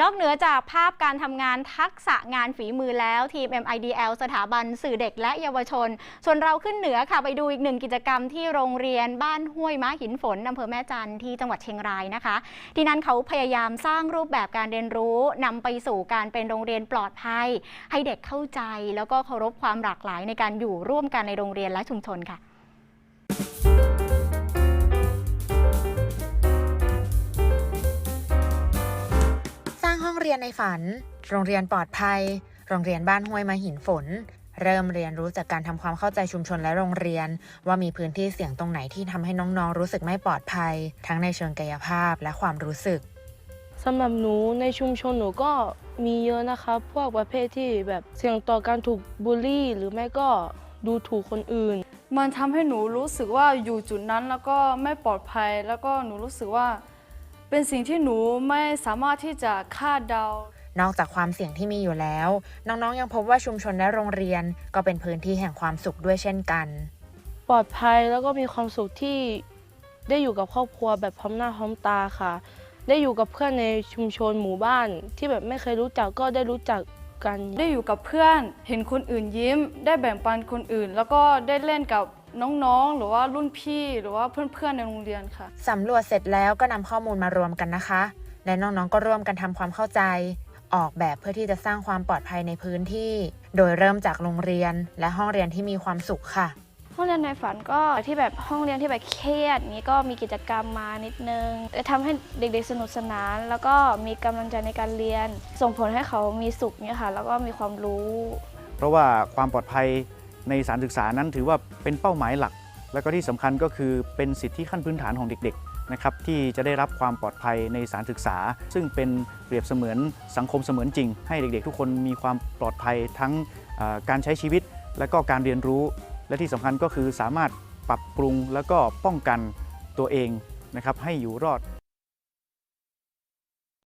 นอกเหนือจากภาพการทำงานทักษะงานฝีมือแล้วทีม MIDL สถาบันสื่อเด็กและเยาวชน ส่วนเราขึ้นเหนือค่ะไปดูอีกหนึ่งกิจกรรมที่โรงเรียนบ้านห้วยม้าหินฝนอำเภอแม่จันที่จังหวัดเชียงรายนะคะ ที่นั่นเขาพยายามสร้างรูปแบบการเรียนรู้นำไปสู่การเป็นโรงเรียนปลอดภัย ให้เด็กเข้าใจ แล้วก็เคารพความหลากหลายในการอยู่ร่วมกันในโรงเรียนและชุมชนค่ะ เรียนในฝัน โรงเรียนปลอดภัย โรงเรียนบ้านห้วยมาหินฝน เริ่มเรียนรู้จากการทำความเข้าใจชุมชนและโรงเรียน ว่ามีพื้นที่เสี่ยงตรงไหนที่ทำให้น้องๆ รู้สึกไม่ปลอดภัย ทั้งในเชิงกายภาพและความรู้สึกสำหรับหนูในชุมชนหนูก็มีเยอะนะคะ พวกประเภทที่แบบเสี่ยงต่อการถูกบูลลี่ หรือไม่ก็ดูถูกคนอื่น มันทำให้หนูรู้สึกว่าอยู่จุดนั้นแล้วก็ไม่ปลอดภัย แล้วก็หนูรู้สึกว่า เป็นสิ่งที่หนูไม่สามารถที่จะคาดเดา นอกจากความเสี่ยงที่มีอยู่แล้ว น้องๆยังพบว่าชุมชนและโรงเรียน ก็เป็นพื้นที่แห่งความสุขด้วยเช่นกัน ปลอดภัยแล้วก็มีความสุขที่ได้อยู่กับครอบครัวแบบพร้อมหน้าพร้อมตาค่ะ ได้อยู่กับเพื่อนในชุมชนหมู่บ้าน ที่แบบไม่เคยรู้จักก็ได้รู้จักกัน ได้อยู่กับเพื่อน เห็นคนอื่นยิ้ม ได้แบ่งปันคนอื่น แล้วก็ได้เล่นกับ น้องๆ หรือว่ารุ่นพี่หรือว่าเพื่อนๆ ในโรงเรียนค่ะ สำรวจเสร็จแล้วก็นำข้อมูลมารวมกันนะคะ และน้องๆ ก็ร่วมกันทำความเข้าใจ ออกแบบเพื่อที่จะสร้างความปลอดภัยในพื้นที่ โดยเริ่มจากโรงเรียนและห้องเรียนที่มีความสุขค่ะ ห้องเรียนในฝันก็ที่แบบห้องเรียนที่แบบเครียดนี้ก็มีกิจกรรมมานิดนึงจะทำให้เด็กๆสนุกสนาน แล้วก็มีกำลังใจในการเรียน ส่งผลให้เขามีสุขเนี่ยค่ะ แล้วก็มีความรู้ เพราะว่าความปลอดภัย ในสถารศึกษานั้นถือว่าเป็นเป้าหมายหลัก และก็ที่สำคัญก็คือเป็นสิทธิขั้นพื้นฐานของเด็กๆนะครับที่จะได้รับความปลอดภัยในสถารศึกษา ซึ่งเป็นเปรียบเสมือนสังคมเสมือนจริง ให้เด็กๆ ทุกคนมีความปลอดภัยทั้งการใช้ชีวิต และก็การเรียนรู้ และที่สำคัญก็คือสามารถปรับปรุงแล้วก็ป้องกันตัวเองนะครับให้อยู่รอด